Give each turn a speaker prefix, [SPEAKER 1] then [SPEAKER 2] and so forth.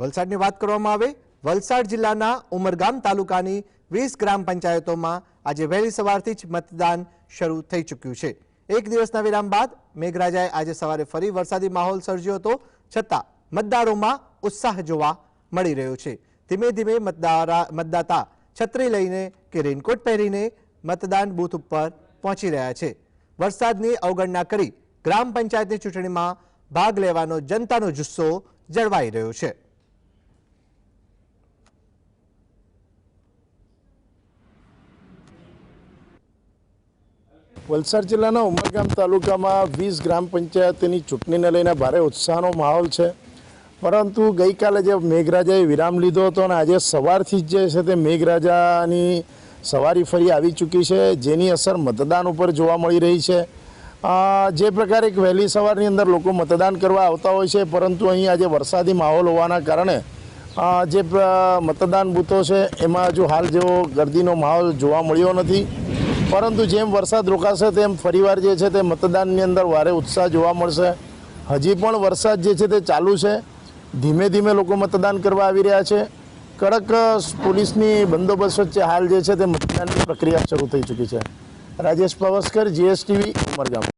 [SPEAKER 1] વલસાડની વાત કરવામાં આવે, વલસાડ જિલ્લાના ઉમરગામ તાલુકાની વીસ ગ્રામ પંચાયતોમાં આજે વહેલી સવારથી જ મતદાન શરૂ થઈ ચૂક્યું છે. એક દિવસના વિરામ બાદ મેઘરાજાએ આજે સવારે ફરી વરસાદી માહોલ સર્જ્યો હતો, છતાં મતદારોમાં ઉત્સાહ જોવા મળી રહ્યો છે. ધીમે ધીમે મતદારા, મતદાતા છત્રી લઈને કે રેનકોટ પહેરીને મતદાન બૂથ ઉપર પહોંચી રહ્યા છે. વરસાદની અવગણના કરી ગ્રામ પંચાયતની ચૂંટણીમાં ભાગ લેવાનો જનતાનો જુસ્સો જળવાઈ રહ્યો છે.
[SPEAKER 2] વલસાડ જિલ્લાના ઉમરગામ તાલુકામાં વીસ ગ્રામ પંચાયતની ચૂંટણીને લઈને ભારે ઉત્સાહનો માહોલ છે. પરંતુ ગઈકાલે જે મેઘરાજાએ વિરામ લીધો હતો અને આજે સવારથી જ જે છે તે મેઘરાજાની સવારી ફરી આવી ચૂકી છે, જેની અસર મતદાન ઉપર જોવા મળી રહી છે. જે પ્રકારે એક વહેલી સવારની અંદર લોકો મતદાન કરવા આવતા હોય છે, પરંતુ અહીં આજે વરસાદી માહોલ હોવાના કારણે જે મતદાન બૂથો છે, એમાં હજુ હાલ જેવો ગર્દીનો માહોલ જોવા મળ્યો નથી. પરંતુ જેમ વરસાદ રોકાશે, તેમ ફરીવાર જે છે તે મતદાનની અંદર ભારે ઉત્સાહ જોવા મળશે. હજી પણ વરસાદ જે છે તે ચાલુ છે. ધીમે ધીમે લોકો મતદાન કરવા આવી રહ્યા છે. કડક પોલીસની બંદોબસ્ત વચ્ચે હાલ જે છે તે મતદાનની પ્રક્રિયા શરૂ થઈ ચૂકી છે. રાજેશ પાવસ્કર, જીએસટીવી, ઉમરગામ.